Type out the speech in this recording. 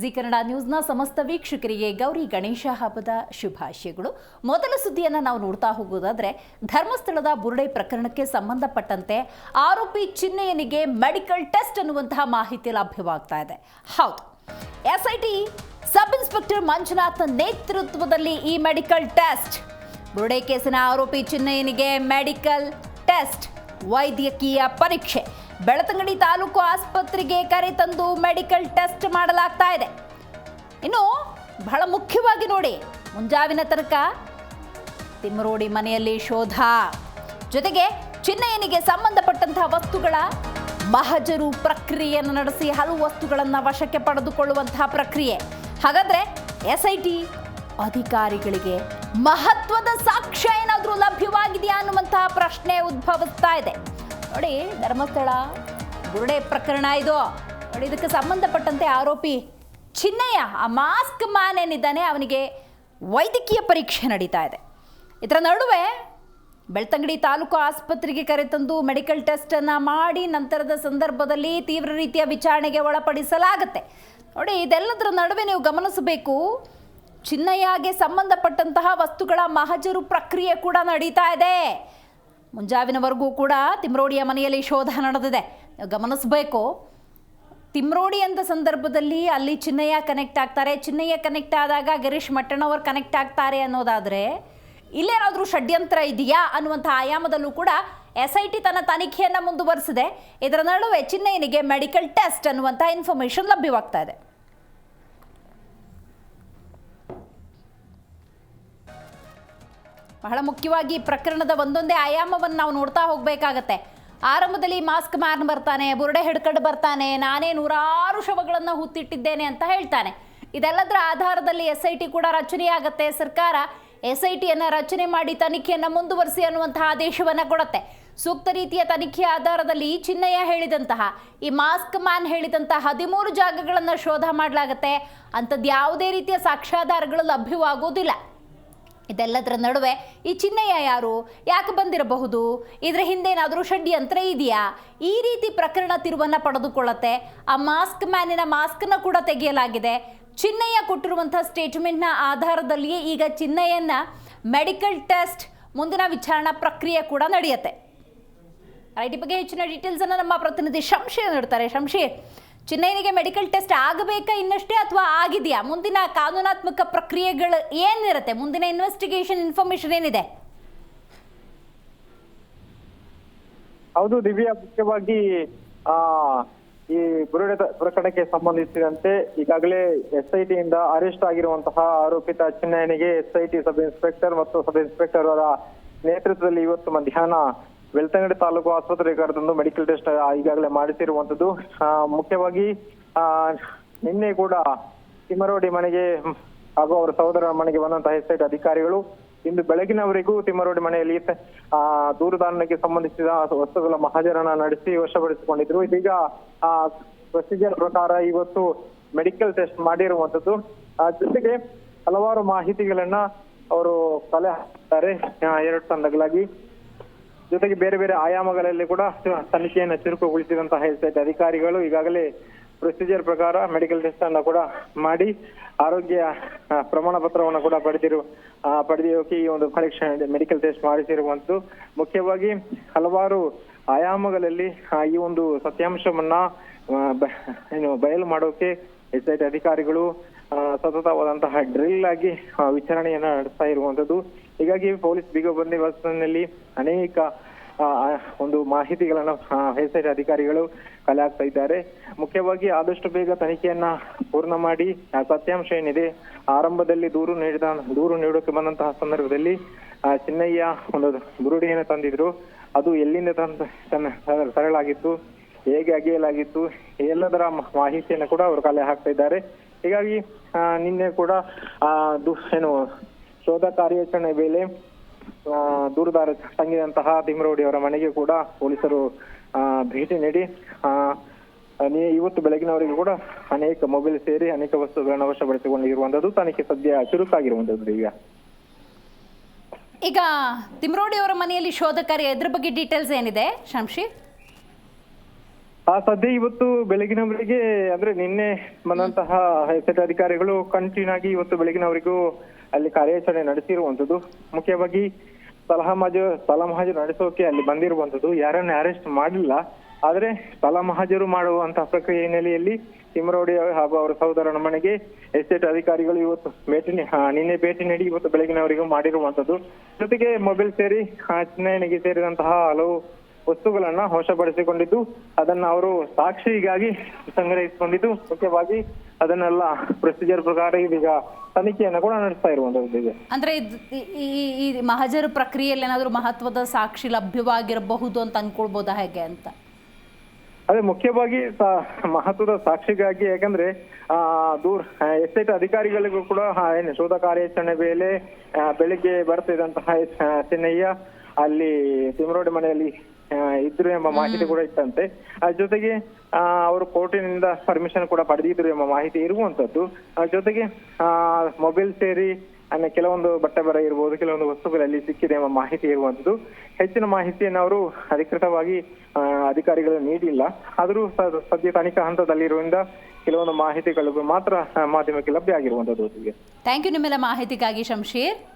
G Kannada ನ್ಯೂಸ್ನ ಸಮಸ್ತ ವೀಕ್ಷಕರಿಗೆ ಗೌರಿ ಗಣೇಶ ಹಬ್ಬದ ಶುಭಾಶಯಗಳು. ಮೊದಲ ಸುದ್ದಿಯನ್ನು ನಾವು ನೋಡ್ತಾ ಹೋಗೋದಾದರೆ, ಧರ್ಮಸ್ಥಳದ ಬುರುಡೆ ಪ್ರಕರಣಕ್ಕೆ ಸಂಬಂಧಪಟ್ಟಂತೆ ಆರೋಪಿ ಚಿನ್ನಯ್ಯನಿಗೆ ಮೆಡಿಕಲ್ ಟೆಸ್ಟ್ ಅನ್ನುವಂತಹ ಮಾಹಿತಿ ಲಭ್ಯವಾಗ್ತಾ ಇದೆ. ಹೌದು, ಎಸ್ಐಟಿ ಸಬ್ ಇನ್ಸ್ಪೆಕ್ಟರ್ ಮಂಜುನಾಥ್ ನೇತೃತ್ವದಲ್ಲಿ ಈ ಮೆಡಿಕಲ್ ಟೆಸ್ಟ್. ಬುರುಡೆ ಕೇಸಿನ ಆರೋಪಿ ಚಿನ್ನಯ್ಯನಿಗೆ ಮೆಡಿಕಲ್ ಟೆಸ್ಟ್, ವೈದ್ಯಕೀಯ ಪರೀಕ್ಷೆ. ಬೆಳತಂಗಡಿ ತಾಲೂಕು ಆಸ್ಪತ್ರೆಗೆ ಕರೆ ತಂದು ಮೆಡಿಕಲ್ ಟೆಸ್ಟ್ ಮಾಡಲಾಗ್ತಾ ಇದೆ. ಇನ್ನು ಬಹಳ ಮುಖ್ಯವಾಗಿ ನೋಡಿ, ಮುಂಜಾವಿನ ತನಕ ತಿಮ್ಮರೋಡಿ ಮನೆಯಲ್ಲಿ ಶೋಧ. ಜೊತೆಗೆ ಚಿನ್ನಯ್ಯನಿಗೆ ಸಂಬಂಧಪಟ್ಟಂತಹ ವಸ್ತುಗಳ ಮಹಜರು ಪ್ರಕ್ರಿಯೆಯನ್ನು ನಡೆಸಿ ಹಲವು ವಸ್ತುಗಳನ್ನು ವಶಕ್ಕೆ ಪಡೆದುಕೊಳ್ಳುವಂತಹ ಪ್ರಕ್ರಿಯೆ. ಹಾಗಾದರೆ ಎಸ್ ಐ ಟಿ ಅಧಿಕಾರಿಗಳಿಗೆ ಮಹತ್ವದ ಸಾಕ್ಷ್ಯ ಏನಾದರೂ ಲಭ್ಯವಾಗಿದೆಯಾ ಅನ್ನುವಂತಹ ಪ್ರಶ್ನೆ ಉದ್ಭವಿಸ್ತಾ ಇದೆ. ನೋಡಿ, ಧರ್ಮಸ್ಥಳ, ಗುರುಡೆ ಪ್ರಕರಣ ಇದು. ನೋಡಿ, ಇದಕ್ಕೆ ಸಂಬಂಧಪಟ್ಟಂತೆ ಆರೋಪಿ ಚಿನ್ನಯ್ಯ, ಆ ಮಾಸ್ಕ್ ಮ್ಯಾನ್ ಏನಿದ್ದಾನೆ ಅವನಿಗೆ ವೈದ್ಯಕೀಯ ಪರೀಕ್ಷೆ ನಡೀತಾ ಇದೆ. ಇದರ ನಡುವೆ ಬೆಳ್ತಂಗಡಿ ತಾಲೂಕು ಆಸ್ಪತ್ರೆಗೆ ಕರೆತಂದು ಮೆಡಿಕಲ್ ಟೆಸ್ಟನ್ನು ಮಾಡಿ ನಂತರದ ಸಂದರ್ಭದಲ್ಲಿ ತೀವ್ರ ರೀತಿಯ ವಿಚಾರಣೆಗೆ ಒಳಪಡಿಸಲಾಗುತ್ತೆ. ನೋಡಿ, ಇದೆಲ್ಲದರ ನಡುವೆ ನೀವು ಗಮನಿಸಬೇಕು, ಚಿನ್ನಯ್ಯಗೆ ಸಂಬಂಧಪಟ್ಟಂತಹ ವಸ್ತುಗಳ ಮಹಜರು ಪ್ರಕ್ರಿಯೆ ಕೂಡ ನಡೀತಾ ಇದೆ. ಮುಂಜಾವಿನವರೆಗೂ ಕೂಡ ತಿಮ್ರೋಡಿಯ ಮನೆಯಲ್ಲಿ ಶೋಧ ನಡೆದಿದೆ. ಗಮನಿಸಬೇಕು. ತಿಮ್ರೋಡಿ ಅಂತ ಸಂದರ್ಭದಲ್ಲಿ ಅಲ್ಲಿ ಚಿನ್ನಯ್ಯ ಕನೆಕ್ಟ್ ಆಗ್ತಾರೆ. ಚಿನ್ನಯ್ಯ ಕನೆಕ್ಟ್ ಆದಾಗ ಗಿರೀಶ್ ಮಟ್ಟಣ್ಣವರು ಕನೆಕ್ಟ್ ಆಗ್ತಾರೆ ಅನ್ನೋದಾದರೆ, ಇಲ್ಲೇನಾದರೂ ಷಡ್ಯಂತ್ರ ಇದೆಯಾ ಅನ್ನುವಂಥ ಆಯಾಮದಲ್ಲೂ ಕೂಡ ಎಸ್ ಐ ಟಿ ತನ್ನ ತನಿಖೆಯನ್ನು ಮುಂದುವರಿಸಿದೆ. ಇದರ ನಡುವೆ ಚಿನ್ನಯ್ಯನಿಗೆ ಮೆಡಿಕಲ್ ಟೆಸ್ಟ್ ಅನ್ನುವಂಥ ಇನ್ಫಾರ್ಮೇಷನ್ ಲಭ್ಯವಾಗ್ತಾ ಇದೆ. ಬಹಳ ಮುಖ್ಯವಾಗಿ ಪ್ರಕರಣದ ಒಂದೊಂದೇ ಆಯಾಮವನ್ನು ನಾವು ನೋಡ್ತಾ ಹೋಗಬೇಕಾಗತ್ತೆ. ಆರಂಭದಲ್ಲಿ ಮಾಸ್ಕ್ ಮ್ಯಾನ್ ಬರ್ತಾನೆ, ಬುರುಡೆ ಹಿಡ್ಕೊಂಡು ಬರ್ತಾನೆ, ನಾನೇ ನೂರಾರು ಶವಗಳನ್ನು ಹುತ್ತಿಟ್ಟಿದ್ದೇನೆ ಅಂತ ಹೇಳ್ತಾನೆ. ಇದೆಲ್ಲದರ ಆಧಾರದಲ್ಲಿ ಎಸ್ ಐ ಟಿ ಕೂಡ ರಚನೆಯಾಗತ್ತೆ ಸರ್ಕಾರ ಎಸ್ ಐ ಟಿಯನ್ನು ರಚನೆ ಮಾಡಿ ತನಿಖೆಯನ್ನು ಮುಂದುವರಿಸಿ ಅನ್ನುವಂತಹ ಆದೇಶವನ್ನು ಕೊಡುತ್ತೆ. ಸೂಕ್ತ ರೀತಿಯ ತನಿಖೆ ಆಧಾರದಲ್ಲಿ ಚಿನ್ನಯ್ಯ ಹೇಳಿದಂತಹ, ಈ ಮಾಸ್ಕ್ ಮ್ಯಾನ್ ಹೇಳಿದಂತಹ ಹದಿಮೂರು ಜಾಗಗಳನ್ನು ಶೋಧ ಮಾಡಲಾಗತ್ತೆ. ಅಂಥದ್ದು ಯಾವುದೇ ರೀತಿಯ ಸಾಕ್ಷ್ಯಾಧಾರಗಳು ಲಭ್ಯವಾಗುವುದಿಲ್ಲ ಇದೆಲ್ಲದರ ನಡುವೆ ಈ ಚಿನ್ನಯ್ಯ ಯಾರು? ಯಾಕೆ ಬಂದಿರಬಹುದು? ಇದರ ಹಿಂದೇನಾದರೂ ಷಡ್ಯಂತ್ರ ಇದೆಯಾ? ಈ ರೀತಿ ಪ್ರಕರಣ ತಿರುವನ್ನು ಪಡೆದುಕೊಳ್ಳುತ್ತೆ. ಆ ಮಾಸ್ಕ್ ಮ್ಯಾನಿನ ಮಾಸ್ಕ್ನ ಕೂಡ ತೆಗೆಯಲಾಗಿದೆ. ಚಿನ್ನಯ್ಯ ಕೊಟ್ಟಿರುವಂಥ ಸ್ಟೇಟ್ಮೆಂಟ್ನ ಆಧಾರದಲ್ಲಿಯೇ ಈಗ ಚಿನ್ನಯ್ಯನ ಮೆಡಿಕಲ್ ಟೆಸ್ಟ್ ಮುಂದಿನ ವಿಚಾರಣಾ ಪ್ರಕ್ರಿಯೆ ಕೂಡ ನಡೆಯುತ್ತೆ. ರೈಟ್ ಬಗ್ಗೆ ಹೆಚ್ಚಿನ ಡೀಟೇಲ್ಸನ್ನು ನಮ್ಮ ಪ್ರತಿನಿಧಿ ಶಂಶೀರ್ ನೀಡ್ತಾರೆ. ಶಂಶೀರ್ ಚಿನ್ನಯ್ಯನಿಗೆ ಮೆಡಿಕಲ್ ಟೆಸ್ಟ್ ಆಗಬೇಕಾ ಇನ್ನಷ್ಟೇ ಅಥವಾ ಆಗಿದೆಯಾ? ಮುಂದಿನ ಕಾನೂನಾತ್ಮಕ ಪ್ರಕ್ರಿಯೆಗಳು ಏನಿರುತ್ತೆ? ಮುಂದಿನ ಇನ್ವೆಸ್ಟಿಗೇಷನ್ ಇನ್ಫಾರ್ಮೇಶನ್ ಏನಿದೆ? ಹೌದು, ದಿವ್ಯಾ, ಮುಖ್ಯವಾಗಿ, ಆ, ಈ ಬುರುಡೆ ಪ್ರಕರಣಕ್ಕೆ ಸಂಬಂಧಿಸಿದಂತೆ ಈಗಾಗಲೇ ಎಸ್ಐಟಿ ಇಂದ ಅರೆಸ್ಟ್ ಆಗಿರುವಂತಹ ಆರೋಪಿತ ಚಿನ್ನಯ್ಯನಿಗೆ ಎಸ್ಐಟಿ ಸಬ್ ಇನ್ಸ್ಪೆಕ್ಟರ್ ಮತ್ತು ಸಬ್ ಇನ್ಸ್ಪೆಕ್ಟರ್ ಅವರ ನೇತೃತ್ವದಲ್ಲಿ ಇವತ್ತು ಮಧ್ಯಾಹ್ನ ಬೆಳ್ತಂಗಡಿ ತಾಲೂಕು ಆಸ್ಪತ್ರೆಗೆ ಕರೆತಂದು ಮೆಡಿಕಲ್ ಟೆಸ್ಟ್ ಈಗಾಗಲೇ ಮಾಡಿಸಿರುವಂತದ್ದು. ಮುಖ್ಯವಾಗಿ ನಿನ್ನೆ ಕೂಡ ತಿಮ್ಮರೋಡಿ ಮನೆಗೆ ಹಾಗೂ ಅವರ ಸಹೋದರ ಮನೆಗೆ ಬಂದಂತಹ ಎಸ್ ಐ ಅಧಿಕಾರಿಗಳು ಇಂದು ಬೆಳಗಿನವರೆಗೂ ತಿಮ್ಮರೋಡಿ ಮನೆಯಲ್ಲಿ, ಆ ದೂರುದಾರನಿಗೆ ಸಂಬಂಧಿಸಿದ ವಸ್ತುಗಳ ಮಹಾಜರನ್ನ ನಡೆಸಿ ವಶಪಡಿಸಿಕೊಂಡಿದ್ರು. ಇದೀಗ, ಆ ಪ್ರೊಸೀಜರ್ ಪ್ರಕಾರ ಇವತ್ತು ಮೆಡಿಕಲ್ ಟೆಸ್ಟ್ ಮಾಡಿರುವಂತದ್ದು. ಜೊತೆಗೆ ಹಲವಾರು ಮಾಹಿತಿಗಳನ್ನ ಅವರು ಕಲೆ ಹಾಕ್ತಾರೆ ಎರಡು ತಂಡಗಳಾಗಿ. ಜೊತೆಗೆ ಬೇರೆ ಬೇರೆ ಆಯಾಮಗಳಲ್ಲಿ ಕೂಡ ತನಿಖೆಯನ್ನು ಚುರುಕುಗೊಳಿಸಿದಂತಹ ಐ ಅಧಿಕಾರಿಗಳು ಈಗಾಗಲೇ ಪ್ರೊಸೀಜರ್ ಪ್ರಕಾರ ಮೆಡಿಕಲ್ ಟೆಸ್ಟ್ ಅನ್ನು ಕೂಡ ಮಾಡಿ, ಆರೋಗ್ಯ ಪ್ರಮಾಣ ಪತ್ರವನ್ನು ಕೂಡ ಪಡೆದಿರು ಪಡೆದಿರೋಕೆ ಈ ಒಂದು ಪರೀಕ್ಷೆ ಮೆಡಿಕಲ್ ಟೆಸ್ಟ್ ಮಾಡಿಸಿರುವಂತದ್ದು. ಮುಖ್ಯವಾಗಿ ಹಲವಾರು ಆಯಾಮಗಳಲ್ಲಿ ಈ ಒಂದು ಸತ್ಯಾಂಶವನ್ನ ಏನು, ಬಯಲು ಮಾಡೋಕೆ ಎಸ್ ಐ ಟಿ ಅಧಿಕಾರಿಗಳು ಸತತವಾದಂತಹ ಡ್ರಿಲ್ ಆಗಿ ವಿಚಾರಣೆಯನ್ನ ನಡೆಸ್ತಾ ಇರುವಂತದ್ದು ಹೀಗಾಗಿ ಪೊಲೀಸ್ ಬಿಗಬಂದಿ ಬಂದೋಬಸ್ತಿನಲ್ಲಿ ಅನೇಕ ಒಂದು ಮಾಹಿತಿಗಳನ್ನ ಎಸ್ಐಟಿ ಅಧಿಕಾರಿಗಳು ಕಲೆ ಹಾಕ್ತಾ ಇದ್ದಾರೆ. ಮುಖ್ಯವಾಗಿ ಆದಷ್ಟು ಬೇಗ ತನಿಖೆಯನ್ನ ಪೂರ್ಣ ಮಾಡಿ ಸತ್ಯಾಂಶ ಏನಿದೆ, ಆರಂಭದಲ್ಲಿ ದೂರು ನೀಡಿದ, ದೂರು ನೀಡೋಕೆ ಬಂದಂತಹ ಸಂದರ್ಭದಲ್ಲಿ ಚಿನ್ನಯ್ಯ ಒಂದು ಬುರುಡಿಯನ್ನು ತಂದಿದ್ರು. ಅದು ಎಲ್ಲಿಂದ ತಂದ ತರಲಾಗಿತ್ತು ಹೇಗೆ ಅಗೆಯಲಾಗಿತ್ತು ಎಲ್ಲದರ ಮಾಹಿತಿಯನ್ನು ಕೂಡ ಅವರು ಕಲೆ ಹಾಕ್ತಾ ಇದ್ದಾರೆ ಹೀಗಾಗಿ ನಿನ್ನೆ ಕೂಡ, ಆ ಏನು, ಶೋಧ ಕಾರ್ಯಾಚರಣೆ ವೇಳೆ ದೂರುದಾರ ತಂಗಿದಂತಹ ತಿಮ್ರೋಡಿ ಅವರ ಮನೆಗೆ ಕೂಡ ಪೊಲೀಸರು ಭೇಟಿ ನೀಡಿ ಇವತ್ತು ಬೆಳಗಿನವರೆಗೂ ಕೂಡ ಅನೇಕ ಮೊಬೈಲ್ ಸೇರಿ ಅನೇಕ ವಸ್ತುಗಳನ್ನು ವಶಪಡಿಸಿಕೊಂಡಿರುವಂತದ್ದು ತನಿಖೆ ಸದ್ಯ ಚುರುಕಾಗಿರುವಂತದ್ದು ಈಗ. ಈಗ ತಿಮ್ರೋಡಿ ಅವರ ಮನೆಯಲ್ಲಿ ಶೋಧ ಕಾರ್ಯ ಇದ್ರ ಬಗ್ಗೆ ಡೀಟೇಲ್ಸ್ ಏನಿದೆ ಶಂಶೀರ್ ಆ ಸದ್ಯ ಇವತ್ತು ಬೆಳಗಿನವರೆಗೆ ಅಂದ್ರೆ ನಿನ್ನೆ ಬಂದಂತಹ ಅಧಿಕಾರಿಗಳು ಕಂಟಿನ್ಯೂ ಆಗಿ ಇವತ್ತು ಬೆಳಗಿನವರೆಗೂ ಅಲ್ಲಿ ಕಾರ್ಯಾಚರಣೆ ನಡೆಸಿರುವಂತದ್ದು ಮುಖ್ಯವಾಗಿ ಸಲಹಾ ಸಲಹಾ ಮಹಾಜರು ನಡೆಸೋಕೆ ಅಲ್ಲಿ ಬಂದಿರುವಂತದ್ದು ಯಾರನ್ನು ಅರೆಸ್ಟ್ ಮಾಡಿಲ್ಲ. ಆದ್ರೆ ಸಲಹಾ ಮಹಾಜರು ಮಾಡುವಂತಹ ಪ್ರಕ್ರಿಯೆ ಹಿನ್ನೆಲೆಯಲ್ಲಿ ತಿಮ್ಮರೋಡಿ ಹಾಗೂ ಅವರ ಸಹೋದರನ ಮನೆಗೆ ಎಸ್ಟೇಟ್ ಅಧಿಕಾರಿಗಳು ಇವತ್ತು ಭೇಟಿ ನಿನ್ನೆ ಭೇಟಿ ನೀಡಿ ಇವತ್ತು ಬೆಳಗಿನವರೆಗೂ ಮಾಡಿರುವಂತದ್ದು ಜೊತೆಗೆ ಮೊಬೈಲ್ ಸೇರಿ ಆ, ಚಿನ್ನಯನಿಗೆ ಸೇರಿದಂತಹ ಹಲವು ವಸ್ತುಗಳನ್ನ ವಶಪಡಿಸಿಕೊಂಡಿದ್ದು ಅದನ್ನ ಅವರು ಸಾಕ್ಷಿಗಾಗಿ ಸಂಗ್ರಹಿಸಿಕೊಂಡಿದ್ದು ಮುಖ್ಯವಾಗಿ ಅದನ್ನೆಲ್ಲ ಪ್ರೊಸೀಜರ್ ಪ್ರಕಾರ ಇದೀಗ ತನಿಖೆಯನ್ನು ಕೂಡ ನಡೆಸ್ತಾ ಇರುವಂತದ್ದು ಅಂದ್ರೆ ಈ- ಈ- ಮಹಜರು ಪ್ರಕ್ರಿಯೆಯಲ್ಲಿ ಏನಾದರೂ ಮಹತ್ವದ ಸಾಕ್ಷಿ ಲಭ್ಯವಾಗಿರಬಹುದು ಅಂತ ಅನ್ಕೊಳ್ಬೋದಾ ಹೇಗೆ ಅಂತ? ಅದೇ ಮುಖ್ಯವಾಗಿ ಮಹತ್ವದ ಸಾಕ್ಷಿಗಾಗಿ ಯಾಕಂದ್ರೆ ಆ ದೂರ ಎಸ್ಟೇಟ್ ಅಧಿಕಾರಿಗಳಿಗೂ ಕೂಡ ಏನು ಶೋಧ ಕಾರ್ಯಾಚರಣೆ ವೇಳೆ ಬೆಳಿಗ್ಗೆ ಬರ್ತಿದ್ದಂತಹ ಚಿನ್ನಯ್ಯ ಚೆನ್ನಯ್ಯ ಅಲ್ಲಿ ತಿಮರೋಡಿ ಮನೆಯಲ್ಲಿ ಇದ್ರು ಎಂಬ ಮಾಹಿತಿ ಕೂಡ ಇತ್ತಂತೆ. ಆ, ಜೊತೆಗೆ ಅವರು ಕೋರ್ಟಿನಿಂದ ಪರ್ಮಿಷನ್ ಕೂಡ ಪಡೆದಿದ್ರು ಎಂಬ ಮಾಹಿತಿ ಇರುವಂತದ್ದು. ಜೊತೆಗೆ ಮೊಬೈಲ್ ಸೇರಿ ಕೆಲವೊಂದು ಬಟ್ಟೆ ಬರ ಇರ್ಬೋದು, ಕೆಲವೊಂದು ವಸ್ತುಗಳಲ್ಲಿ ಸಿಕ್ಕಿದೆ ಎಂಬ ಮಾಹಿತಿ ಇರುವಂತದ್ದು. ಹೆಚ್ಚಿನ ಮಾಹಿತಿಯನ್ನು ಅವರು ಅಧಿಕೃತವಾಗಿ ಅಧಿಕಾರಿಗಳು ನೀಡಿಲ್ಲ. ಆದರೂ ಸದ್ಯ ತನಿಖಾ ಹಂತದಲ್ಲಿರುವುದರಿಂದ ಕೆಲವೊಂದು ಮಾಹಿತಿಗಳು ಮಾತ್ರ ಮಾಧ್ಯಮಕ್ಕೆ ಲಭ್ಯ ಆಗಿರುವಂತದ್ದು ಥ್ಯಾಂಕ್ ಯು ನಿಮ್ಮೆಲ್ಲ ಮಾಹಿತಿಗಾಗಿ ಶಂಶೀರ್.